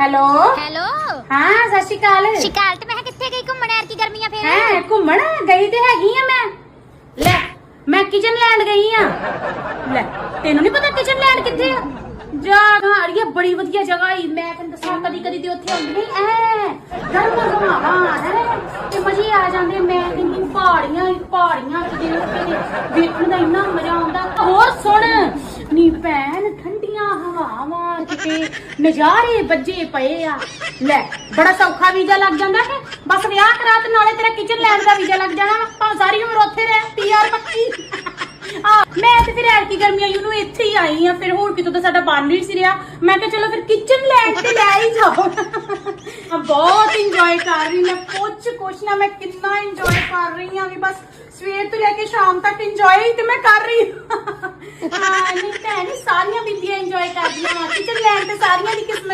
Hello? Hello? ਹਾਂ ਸਤਿ ਸ਼੍ਰੀ ਅਕਾਲ। ਸ਼ਿਕਾਇਤ ਤੇ ਮੈਂ ਕਿਹਾ ਕਿੱਥੇ ਗਈ ਘੁੰਮਣ ਯਾਰ ਕੀ ਗਰਮੀਆਂ ਫੇਰ? ਹੈ ਘੁੰਮਣ? ਗਈ ਤੇ ਹੈਗੀ ਆ ਮੈਂ। ਲੈ ਮੈਂ ਕਿਚਨ ਲੈਂਡ ਗਈ ਆ। ਲੈ ਤੈਨੂੰ ਨਹੀਂ ਪਤਾ ਕਿਚਨ ਲੈਂਡ ਕਿੱਥੇ ਆ? ਜਾ ਅੜੀਏ ਬੜੀ ਵਧੀਆ ਜਗ੍ਹਾ ਈ। ਮੈਂ ਤੈਨੂੰ ਦੱਸਾਂ ਕਦੀ ਕਦੀ ਤੇ ਉੱਥੇ ਆਉਂਦੀ ਨਹੀਂ ਐ ਗਰਮ ਹਵਾਵਾਂ ਹੈ। ਤੇ ਮਜ਼ੇ ਆ ਜਾਂਦੇ ਮੈਂ ਕਹਿੰਦੀ ਪਹਾੜੀਆਂ ਹੀ ਪਹਾੜੀਆਂ ਕਿਤੇ ਨਾ ਕਿਤੇ ਵੇਖਣ ਦਾ ਇੰਨਾ ਮਜ਼ਾ ਆਉਂਦਾ। ਹੋਰ ਸੁਣ। ਨੀ ਭੈਣ ਠੰਡੀਆਂ ਹਵਾਵਾਂ ਕਿਤੇ ਨਜ਼ਾਰੇ ਵੱਜੇ ਪਏ ਆ ਲੈ ਬੜਾ ਸੌਖਾ ਵੀਜ਼ਾ ਲੱਗ ਜਾਂਦਾ ਹੈ ਬਸ ਵਿਆਹ ਕਰਾ ਤੇ ਨਾਲੇ ਤੇਰਾ ਕਿਚਨ ਲੈਂਡ ਦਾ ਵੀਜ਼ਾ ਲੱਗ ਜਾਣਾ ਵਾ ਭਾਵੇਂ ਸਾਰੀ ਉਮਰ ਉੱਥੇ ਰਹਿ ਪੀਆਰ ਪੱਕੀ ਆ ਮੈਂ ਤੇ ਫਿਰ ਐਤਕੀ ਗਰਮੀਆਂ ਯੂ ਨੂੰ ਇੱਥੇ ਹੀ ਆਈ ਆ ਫਿਰ ਹੁਣ ਕਿਤੋਂ ਤਾਂ ਸਾਡਾ ਬਣ ਨਹੀਂ ਸੀ ਰਿਹਾ ਮੈਂ ਕਿਹਾ ਚਲੋ ਫਿਰ ਕਿਚਨ ਲੈਂਡ ਤੇ ਲੈ ਹੀ ਜਾਓ ਆ ਬਹੁਤ ਇੰਜੋਏ ਕਰ ਰਹੀ ਮੈਂ ਕੁਛ ਕੁਛ ਨਾ ਮੈਂ ਕਿੰਨਾ ਇੰਜੋਏ ਕਰ ਰਹੀ ਆ ਵੀ ਬਸ ਸਵੇਰ ਤੋਂ ਲੈ ਕੇ ਸ਼ਾਮ ਤੱਕ ਇੰਜੋਏ ਹੀ ਤੇ ਮੈਂ ਕਰ ਰਹੀ ਹਾਂ ਹਾਂ ਨਹੀਂ ਭੈਣ ਸਾਰੀਆਂ ਬੀਬੀਆਂ ਇੰਜੋਏ ਕਰਦੀਆਂ ਕਿਚਨ ਲੈਂਡ ਤੇ ਸਾਰੀਆਂ ਦੀ ਕਿਸਮਤ